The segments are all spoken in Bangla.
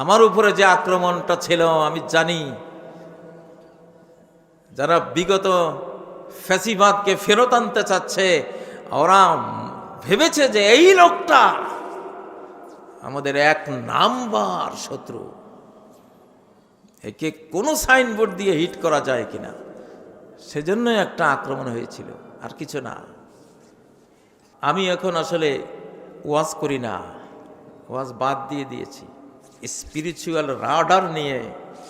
আমার উপরে যে আক্রমণটা ছিল, আমি জানি। যারা বিগত ফ্যাসিবাদকে ফেরত আনতে চাচ্ছে, ওরা ভেবেছে যে এই লোকটা আমাদের এক নাম্বার শত্রু। একে কোনো সাইনবোর্ড দিয়ে হিট করা যায় কিনা সেজন্য একটা আক্রমণ হয়েছিল, আর কিছু না। আমি এখন আসলে ওয়াজ করি না, ওয়াজ বাদ দিয়ে দিয়েছি। স্পিরিচুয়াল রাডার নিয়ে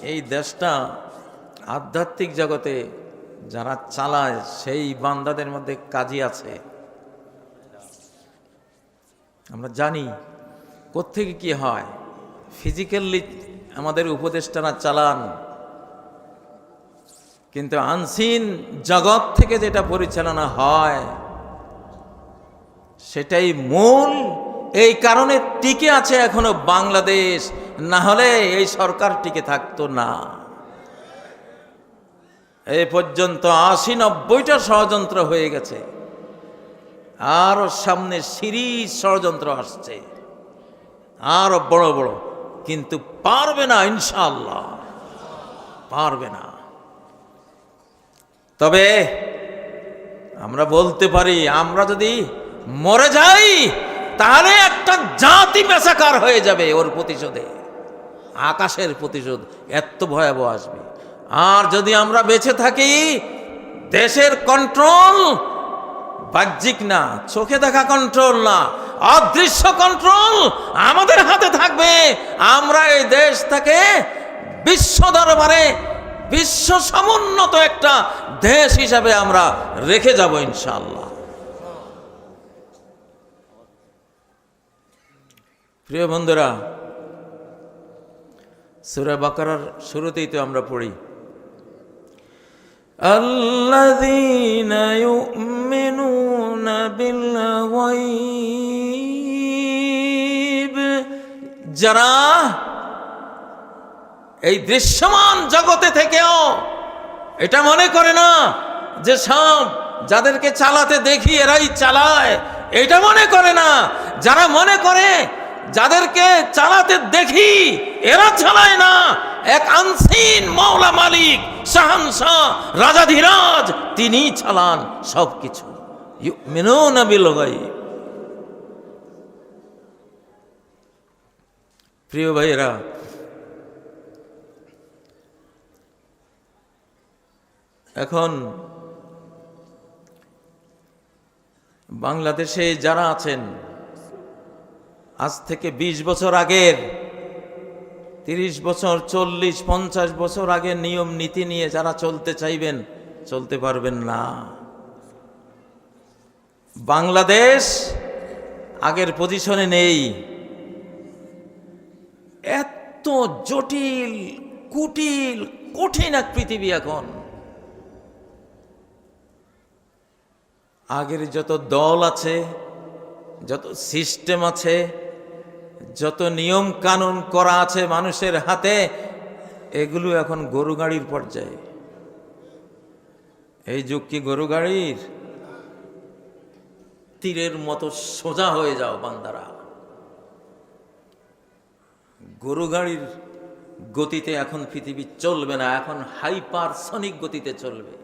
এই দেশটা আধ্যাত্মিক জগতে যারা চালায়, সেই বান্দাদের মধ্যে কাজই আছে। আমরা জানি কোত্থেকে কি হয়। ফিজিক্যালি আমাদের উপদেষ্টারা চালান। কিন্তু আনসিন জগৎ থেকে যেটা পরিচালনা হয়, সেটাই মূল এই কারণে টিকে আছে এখনও বাংলাদেশ। না হলে এই সরকার টিকে থাকতো না। এ পর্যন্ত আশি নব্বইটা ষড়যন্ত্র হয়ে গেছে। আর সামনে সিরিজ ষড়যন্ত্র আসছে। আরও বড় বড়। কিন্তু পারবে না ইনশাল্লাহ পারবে না। তবে আমরা বলতে পারি, আমরা যদি মরে যাই তাহলে একটা জাতি পেশাকার হয়ে যাবে ওর প্রতিশোধে। আকাশের প্রতিশোধ এত ভয়াবহ আসবে। আর যদি আমরা বেঁচে থাকি, দেশের কন্ট্রোল বাহ্যিক না, চোখে দেখা কন্ট্রোল না, অদৃশ্য কন্ট্রোল আমাদের হাতে থাকবে। আমরা এই দেশ থেকে বিশ্ব দরবারে, বিশ্ব সমুন্নত একটা দেশ হিসাবে আমরা রেখে যাব ইনশাল্লাহ প্রিয় বন্ধুরা সুরা বাকারার শুরুতেই তো আমরা পড়ি الذين يؤمنون بالغيب যারা এই দৃশ্যমান জগতে থেকেও এটা মনে করে না যে সব যাদেরকে চালাতে দেখি এরাই চালায় এটা মনে করে না যারা মনে করে যাদেরকে চালাতে দেখি, এরা চালায় না। এক আনসিন মাওলা মালিক, শাহানশাহ রাজাধিরাজ তিনি চালান সব কিছু মিনুনা বিল গায়ব। প্রিয় ভাইয়েরা, এখন বাংলাদেশে যারা আছেন আজ থেকে ২০ বছর আগের, তিরিশ বছর, চল্লিশ, পঞ্চাশ বছর আগের নিয়ম, নীতি নিয়ে যারা চলতে চাইবেন, চলতে পারবেন না। বাংলাদেশ আগের পজিশনে নেই। এত জটিল, কুটিল, কঠিন এক পৃথিবী এখন। আগের যত দল আছে, যত সিস্টেম আছে যত নিয়ম কানুন করা আছে মানুষের হাতে, এগুলো এখন গরু গাড়ির পর্যায়ে। এই যুগ কি গরু গাড়ির? তীরের মতো সোজা হয়ে যাও বান্দারা। গরু গাড়ির গতিতে এখন পৃথিবী চলবে না, এখন হাইপারসনিক গতিতে চলবে।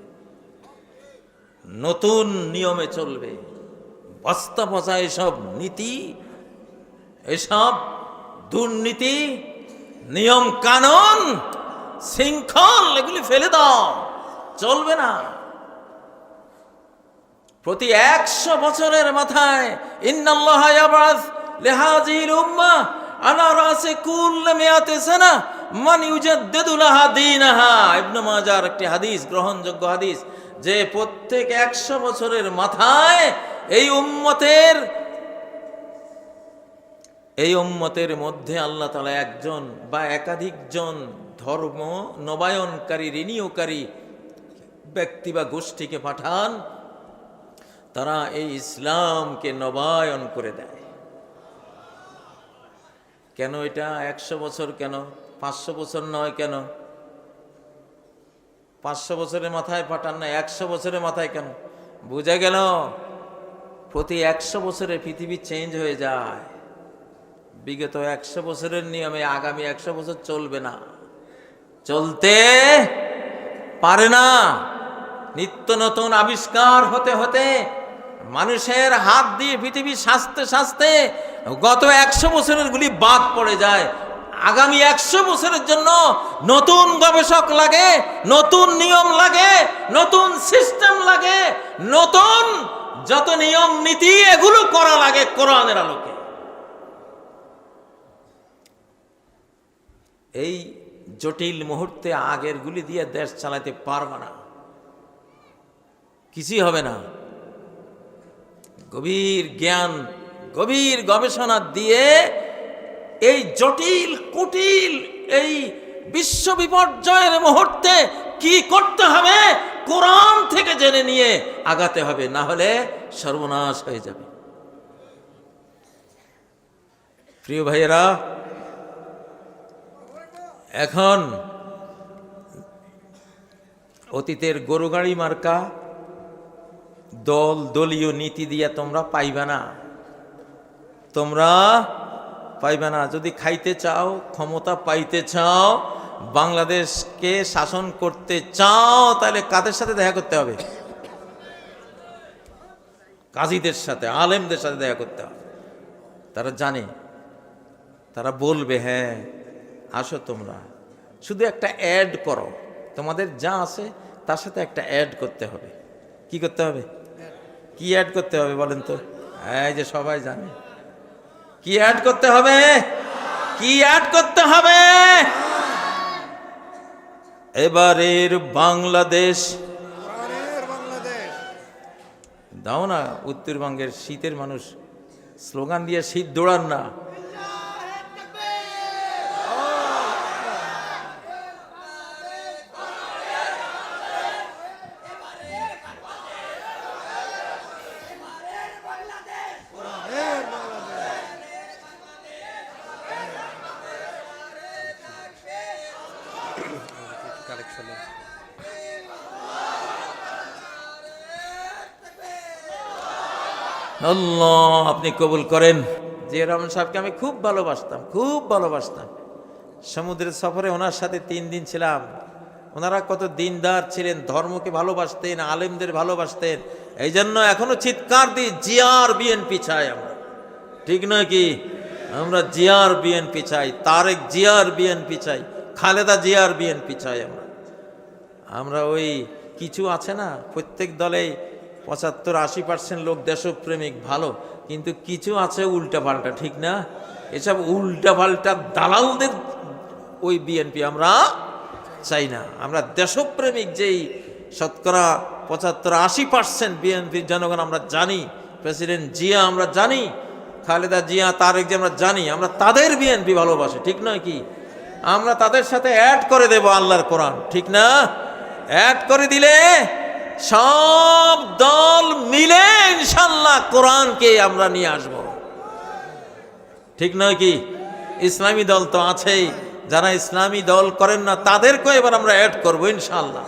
নতুন নিয়মে চলবে। বস্তা পচা এসব নীতি এসব দুর্নীতি, নিয়ম কানুন, শৃঙ্খল, এগুলি ফেলে দাও। চলবে না। প্রতি একশো বছরের মাথায় মান মাজার একটি হাদিস, গ্রহণযোগ্য হাদিস, যে প্রত্যেক একশো বছরের মাথায় এই উম্মতের এই উম্মতের মধ্যে আল্লাহ তালা একজন বা একাধিকজন ধর্ম নবায়নকারী রিনিউকারী ব্যক্তি বা গোষ্ঠীকে পাঠান, তারা এই ইসলামকে নবায়ন করে দেয়। কেন এটা? একশো বছর কেন? পাঁচশো বছর নয় কেন? পাঁচশো বছরের মাথায় পাঠান না, একশো বছরের মাথায় কেন? বুঝে গেল? প্রতি একশো বছরে পৃথিবী চেঞ্জ হয়ে যায়। বিগত একশো বছরের নিয়মে আগামী একশো বছর চলবে না। চলতে পারে না। নিত্য নতুন আবিষ্কার হতে হতে মানুষের হাত দিয়ে পৃথিবী সাজতে সাজতে গত একশো বছরের গুলি বাদ পড়ে যায়। আগামী একশো বছরের জন্য নতুন গবেষক লাগে, নতুন নিয়ম লাগে, নতুন সিস্টেম লাগে, নতুন যত নিয়ম নীতি এগুলো করা লাগে কোরআনের আলোকে। এই জটিল মুহূর্তে আগের গুলি দিয়ে দেশ চালাতে পারবে না। কিছুই হবে না। গভীর জ্ঞান, গভীর গবেষণা দিয়ে এই জটিল, কুটিল, এই বিশ্ব বিপর্যয়ের মুহূর্তে কি করতে হবে, কোরআন থেকে জেনে নিয়ে আগাতে হবে, না হলে সর্বনাশ হয়ে যাবে। প্রিয় ভাইয়েরা এখন অতীতের গরু গাড়ি মার্কা দল, দলীয় নীতি দিয়া তোমরা পাইবে না। তোমরা পাইবে না। যদি খাইতে চাও, ক্ষমতা পাইতে চাও, বাংলাদেশকে শাসন করতে চাও, তাহলে কাদের সাথে দেখা করতে হবে? কাজীদের সাথে, আলেমদের সাথে দেখা করতে হবে। তারা জানে, তারা বলবে হ্যাঁ আসো তোমরা। শুধু একটা অ্যাড করো। তোমাদের যা আছে তার সাথে একটা অ্যাড করতে হবে। কি করতে হবে? কি অ্যাড করতে হবে বলেন তো? এই যে সবাই জানে। কি অ্যাড করতে হবে? কি অ্যাড করতে হবে? এবারের বাংলাদেশ। বাংলাদেশ। দাও না উত্তরবঙ্গের শীতের মানুষ। স্লোগান দিয়ে শীত দৌড়ান না। আল্লাহ, আপনি কবুল করেন। যে রহমান সাহেবকে আমি খুব ভালোবাসতাম খুব ভালোবাসতাম। সমুদ্রের সফরে ওনার সাথে তিন দিন ছিলাম। ওনারা কত দিনদার ছিলেন, ধর্মকে ভালোবাসতেন, আলেমদের ভালোবাসতেন। এই জন্য এখনও চিৎকার দিই, জিয়ার বিএনপি চাই আমরা। ঠিক নয় কি? আমরা জিয়ার বিএনপি চাই, তারেক জিয়ার বিএনপি চাই, খালেদা জিয়ার বিএনপি চাই আমরা। আমরা ওই কিছু আছে না, প্রত্যেক দলেই পঁচাত্তর আশি পার্সেন্ট লোক দেশপ্রেমিক, ভালো। কিন্তু কিছু আছে উল্টা পাল্টা ঠিক না? এসব উল্টা পাল্টা দালালদের ওই বিএনপি আমরা চাই না। আমরা দেশপ্রেমিক যেই শতকরা পঁচাত্তর আশি পার্সেন্ট বিএনপির জনগণ আমরা জানি, প্রেসিডেন্ট জিয়া আমরা জানি, খালেদা জিয়া, তারেক যে আমরা জানি, আমরা তাদের বিএনপি ভালোবাসি, ঠিক নয় কি? আমরা তাদের সাথে অ্যাড করে দেব আল্লাহর কোরআন, ঠিক না? অ্যাড করে দিলে সব দল মিলে ইনশাল্লাহ কোরআনকে আমরা নিয়ে আসব। ঠিক নয় কি? ইসলামী দল তো আছেই, যারা ইসলামী দল করেন না তাদেরকেও এবার আমরা অ্যাড করব ইনশাল্লাহ